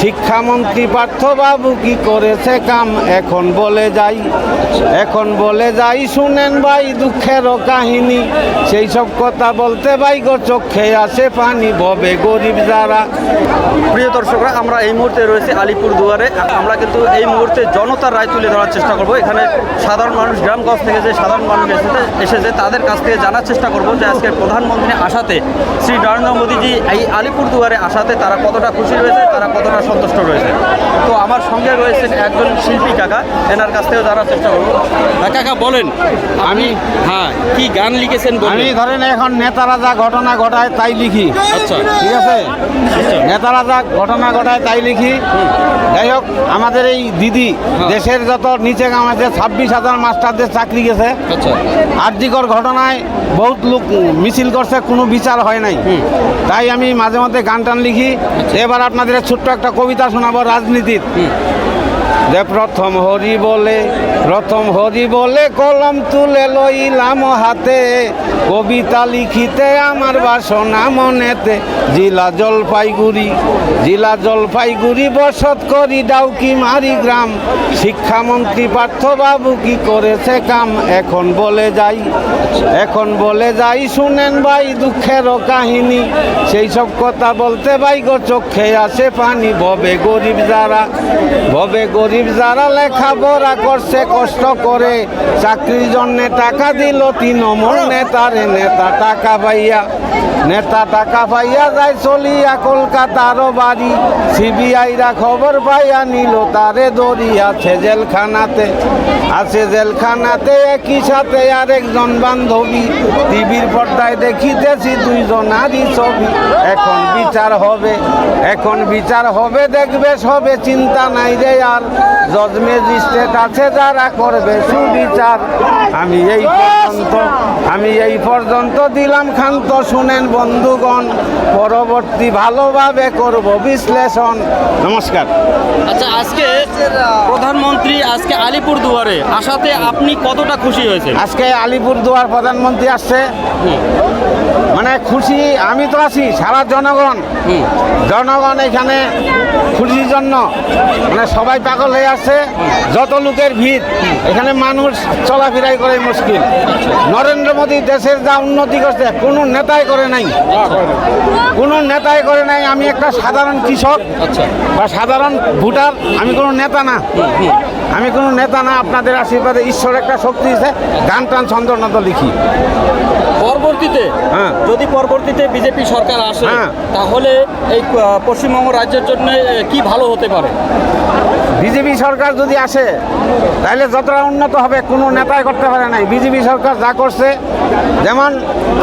শিক্ষামন্ত্রী পার্থবাবু কি করেছে কাম? এখন বলে যাই, এখন বলে যাই, শুনেন ভাই দুঃখেরও কাহিনী। সেই সব কথা বলতে ভাই গো, চোখে আসে পানি, ববে গরিব যারা। প্রিয় দর্শকরা, আমরা এই মুহূর্তে রয়েছে আলিপুর দুয়ারে। আমরা কিন্তু এই মুহূর্তে জনতার রায় তুলে ধরার চেষ্টা করব। এখানে সাধারণ মানুষ, গ্রামগঞ্জ থেকে যে সাধারণ মানুষ এসেছে এসেছে, তাদের কাছ থেকে জানার চেষ্টা করব যে আজকে প্রধানমন্ত্রী আসাতে শ্রী নরেন্দ্র মোদীজি এই আলিপুর দুয়ারে আসাতে তারা কতটা খুশি রয়েছে, তারা কতটা সন্তুষ্ট রয়েছে। তো আমার সঙ্গে রয়েছেন একজন শিল্পী কাকা এনার কাছ থেকেও জানার চেষ্টা করব। হ্যাঁ, কাকা বলেন। আমি হ্যাঁ কি গান লিখেছেন আমি ধরেন এখন নেতারা যা ঘটনা ঘটায় তাই লিখি। আচ্ছা। ঠিক আছে? নেতারা যা ঘটনা ঘটায় তাই লিখি। যাই হোক আমাদের এই দিদি দেশের যত নিচে গাম আছে ছাব্বিশ হাজার মাস্টারদের চাকরি গেছে। আচ্ছা। আর্যিকর ঘটনায় বহুত লোক মিছিল করছে কোনো বিচার হয় নাই। তাই আমি মাঝে মধ্যে গান টান লিখি। এবার আপনাদের ছোট্ট একটা কবিতা শোনাবো রাজনীতির। যে প্রথম হরি বলে, প্রথম হরি বলে কলম তুলে লইলাম হাতে। কবিতা লিখিতে আমার বাসনা মনেতে, জিলা জলপাইগুড়ি জিলা জলপাইগুড়ি বসত করি ডাউকি মারি গ্রাম। শিক্ষামন্ত্রী পার্থবাবু কি করেছে কাম? এখন বলে যাই, এখন বলে যাই, শুনেন ভাই দুঃখেরও কাহিনী। সেই সব কথা বলতে ভাই গো চোখে আসে পানি, ভবে গরিব যারা, ভবে গরিব যারা লেখাপড়া করছে, কষ্ট করে চাকরির জন্য টাকা দিল, তৃণমূল নেতারে নেতা টাকা পাইয়া। নেতা টাকা পাইয়া যায় চলিয়া কলকাতারও বাড়ি। সিবিআইরা খবর পাইয়া নিল, তারে দড়ি আছে জেলখানাতে। আছে জেলখানাতে একই সাথে আরেকজন বান্ধবী। টিভির পর্দায় দেখিতেছি দুইজন নারী ছবি। এখন বিচার হবে, এখন বিচার হবে, দেখবে সবে, চিন্তা নাই রে আর। জজ ম্যাজিস্ট্রেট আছে যারা করবে সুবিচার আমি এই পর্যন্ত আমি এই পর্যন্ত দিলাম ক্ষান্ত শুনেন বন্ধুগণ পরবর্তী ভালোভাবে করব বিশ্লেষণ। নমস্কার। আচ্ছা আজকে প্রধানমন্ত্রী আজকে আলিপুর দুয়ারে আসাতে আপনি কতটা খুশি হয়েছেন? আজকে আলিপুর দুয়ার প্রধানমন্ত্রী আসছে। মানে খুশি আমি তো আছি সারা জনগণ। জনগণ এখানে খুশির জন্য। মানে সবাই পাগল হয়ে আছে যত লোকের ভিড় এখানে মানুষ চলাফেরাই করে মুশকিল। নরেন্দ্র মোদী দেশের যা উন্নতি করছে কোনো নেতাই করে নাই। কোনো নেতাই করে নাই আমি একটা সাধারণ কৃষক আচ্ছা। বা সাধারণ ভোটার আমি কোনো নেতা না। আমি কোনো নেতা না আপনাদের আশীর্বাদে ঈশ্বর একটা শক্তি দিয়েছে গান টান ছন্দ লিখি। পরবর্তীতে বিজেপি সরকার আসে হ্যাঁ। তাহলে এই পশ্চিমবঙ্গ রাজ্যের জন্য কি ভালো হতে পারে বিজেপি সরকার যদি আসে তাহলে যতটা উন্নত হবে, কোনো নেতাই করতে পারে নাই। বিজেপি সরকার যা করছে, যেমন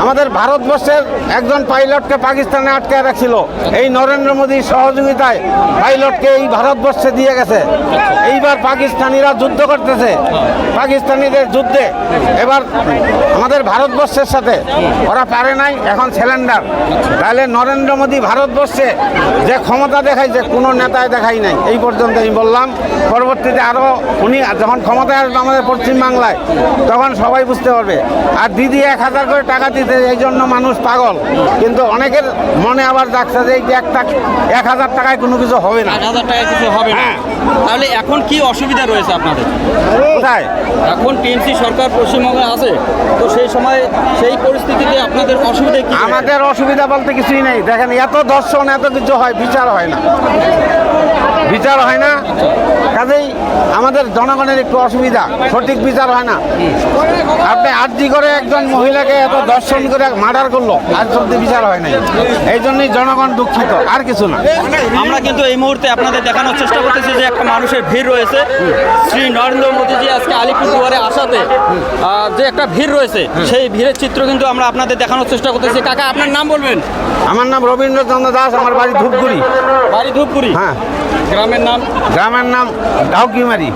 আমাদের ভারতবর্ষের একজন পাইলটকে পাকিস্তানে আটকে রাখছিল। এই নরেন্দ্র মোদীর সহযোগিতায় পাইলটকে এই ভারতবর্ষে দিয়ে গেছে। এইবার পাকিস্তানিরা যুদ্ধ করতেছে। পাকিস্তানিদের যুদ্ধে। এবার আমাদের ভারতবর্ষের সাথে, ওরা পারে নাই, এখন সিলিন্ডার। তাহলে নরেন্দ্র মোদী ভারতবর্ষে যে ক্ষমতা দেখাইছে, কোনো নেতায় দেখাই নাই। এই পর্যন্ত আমি বললাম। পরবর্তীতে আরও উনি যখন ক্ষমতায় আসবে আমাদের পশ্চিমবাংলায় তখন সবাই বুঝতে পারবে। আর দিদি এক হাজার করে টাকা দিতে এই জন্য মানুষ পাগল। কিন্তু অনেকের মনে আবার যাচ্ছে যে একটা এক হাজার টাকায় কোনো কিছু হবে না। আট হাজার টাকা কিছু হবে না। হ্যাঁ। তাহলে এখন কি অসুবিধা রয়েছে আপনাদের? কোথায়? এখন টিএমসি সরকার পশ্চিমবঙ্গে আছে তো সেই সময় সেই পরিস্থিতিতে আপনাদের অসুবিধা কি? আমাদের অসুবিধা বলতে কিছুই নেই। দেখেন এত দর্শন এত কিছু হয় বিচার হয় না। বিচার হয় না। কাজেই আমাদের জনগণের একটু অসুবিধা। সঠিক বিচার হয় না। আপনি আর্জি করে একজন মহিলাকে এত দর্শন করে মার্ডার করল আর সত্যি বিচার হয় নাই। এই জন্যই জনগণ দুঃখিত আর কিছু না। আমরা কিন্তু এই মুহূর্তে আপনাদের দেখানোর চেষ্টা করতেছি যে একটা মানুষের ভিড় রয়েছে। শ্রী নরেন্দ্র মোদীজি আজকে আলিপুরদুয়ারে আসাতে যে একটা ভিড় রয়েছে সেই ভিড়ের চিত্র কিন্তু আমরা আপনাদের দেখানোর চেষ্টা করতেছি। কাকা আপনার নাম বলবেন? আমার নাম রবীন্দ্রচন্দ্র দাস আমার বাড়ি ধূপগুড়ি। বাড়ি ধূপগুড়ি হ্যাঁ গ্রামের নাম গ্রামের নাম ডাউকিমারি